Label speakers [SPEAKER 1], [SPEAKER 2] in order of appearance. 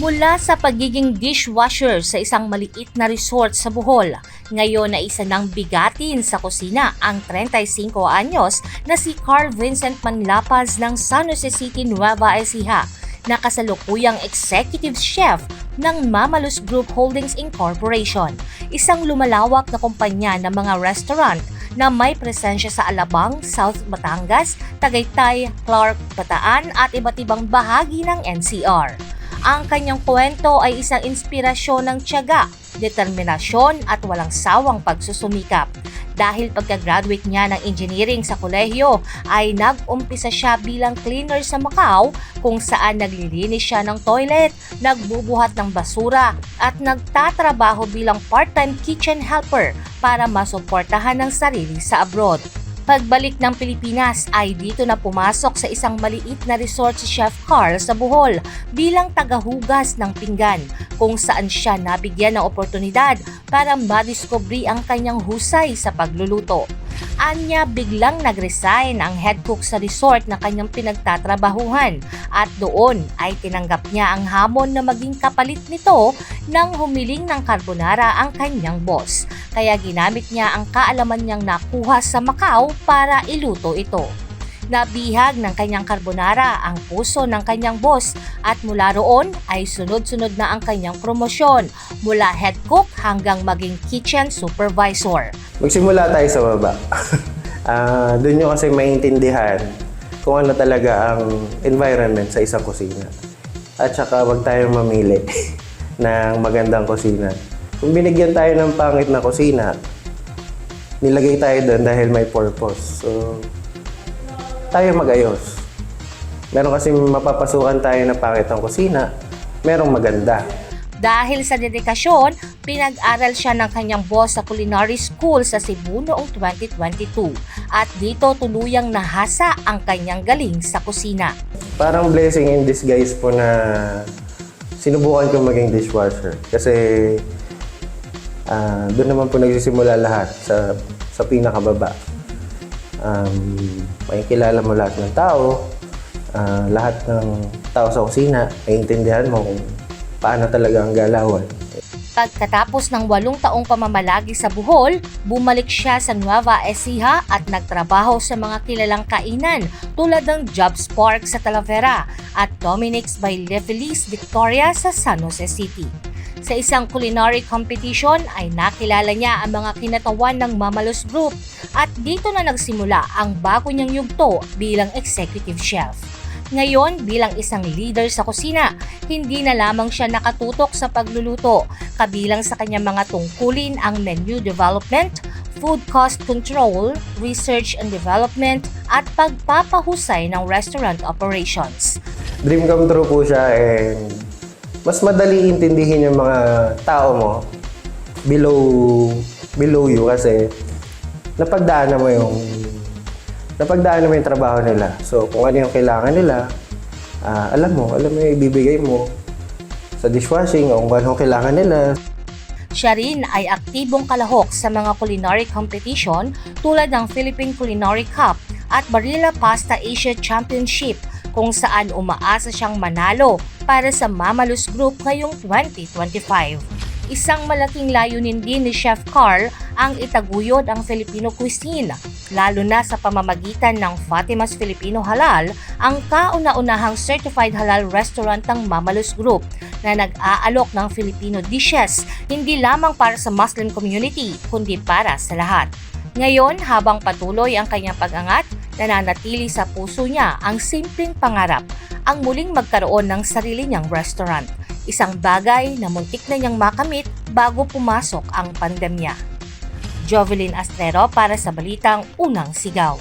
[SPEAKER 1] Mula sa pagiging dishwasher sa isang maliit na resort sa Bohol, ngayon na isa ng bigatin sa kusina ang 35 anyos na si Carl Vincent Manlapaz ng San Jose City, Nueva Ecija na kasalukuyang executive chef ng Mamalus Group Holdings Incorporation, isang lumalawak na kumpanya ng mga restaurant na may presensya sa Alabang, South Batangas, Tagaytay, Clark, Bataan at iba't ibang bahagi ng NCR. Ang kanyang kwento ay isang inspirasyon ng tiyaga, determinasyon at walang sawang pagsusumikap. Dahil pagka-graduate niya ng engineering sa kolehiyo ay nag-umpisa siya bilang cleaner sa Macau kung saan naglilinis siya ng toilet, nagbubuhat ng basura at nagtatrabaho bilang part-time kitchen helper para masuportahan ng sarili sa abroad. Pagbalik ng Pilipinas ay dito na pumasok sa isang maliit na resort si Chef Carl sa Bohol bilang tagahugas ng pinggan kung saan siya nabigyan ng oportunidad para madiskobri ang kanyang husay sa pagluluto. Anya biglang nag-resign ang head cook sa resort na kanyang pinagtatrabahuhan at doon ay tinanggap niya ang hamon na maging kapalit nito nang humiling ng carbonara ang kanyang boss. Kaya ginamit niya ang kaalaman niyang nakuha sa Macau para iluto ito. Nabihag ng kanyang carbonara ang puso ng kanyang boss at mula roon ay sunod-sunod na ang kanyang promosyon mula head cook hanggang maging kitchen supervisor.
[SPEAKER 2] Magsimula tayo sa baba. Ah, doon nyo kasi maintindihan kung ano talaga ang environment sa isang kusina. At saka wag tayong mamili ng magandang kusina. Kung binigyan tayo ng pangit na kusina, nilagay tayo doon dahil may purpose. So, tayo magayos. Meron kasi mapapasukan tayo na pangit ang kusina, merong maganda.
[SPEAKER 1] Dahil sa dedikasyon, pinag-aral siya ng kanyang boss sa culinary school sa Cebu noong 2022 at dito tuluyang nahasa ang kanyang galing sa kusina.
[SPEAKER 2] Parang blessing in disguise po na sinubukan ko maging dishwasher. Kasi ah, doon naman po nagsisimula lahat sa, sa pinakababa. Um, may kilala mo lahat ng tao, ah, lahat ng tao sa kusina, naiintindihan mo kung paano talaga ang galawan.
[SPEAKER 1] Pagkatapos ng walong taong pamamalagi sa Bohol, bumalik siya sa Nueva Ecija at nagtrabaho sa mga kilalang kainan tulad ng Jobs Park sa Talavera at Dominics by Levelis Victoria sa San Jose City. Sa isang culinary competition ay nakilala niya ang mga kinatawan ng Mamalos Group at dito na nagsimula ang bago niyang yugto bilang executive chef. Ngayon, bilang isang leader sa kusina, hindi na lamang siya nakatutok sa pagluluto, kabilang sa kanyang mga tungkulin ang menu development, food cost control, research and development, at pagpapahusay ng restaurant operations.
[SPEAKER 2] Dream come true po siya and mas madali intindihin yung mga tao mo below below you kasi napagdaanan mo yung napagdaanan mo yung trabaho nila. So, kung ano yung kailangan nila, ah, alam mo, alam mo yung ibibigay mo sa dishwashing o kung ano yung kailangan nila.
[SPEAKER 1] Siya rin ay aktibong kalahok sa mga culinary competition tulad ng Philippine Culinary Cup at Barilla Pasta Asia Championship kung saan umaasa siyang manalo para sa Mamalus Group ngayong 2025. Isang malaking layunin din ni Chef Carl ang itaguyod ang Filipino cuisine, lalo na sa pamamagitan ng Fatima's Filipino Halal, ang kauna-unahang certified halal restaurant ng Mamalus Group na nag-aalok ng Filipino dishes, hindi lamang para sa Muslim community, kundi para sa lahat. Ngayon, habang patuloy ang kanyang pag-angat, nananatili sa puso niya ang simpleng pangarap, ang muling magkaroon ng sarili niyang restaurant. Isang bagay na muntik na niyang makamit bago pumasok ang pandemya. Jovelyn Astrero para sa Balitang Unang Sigaw.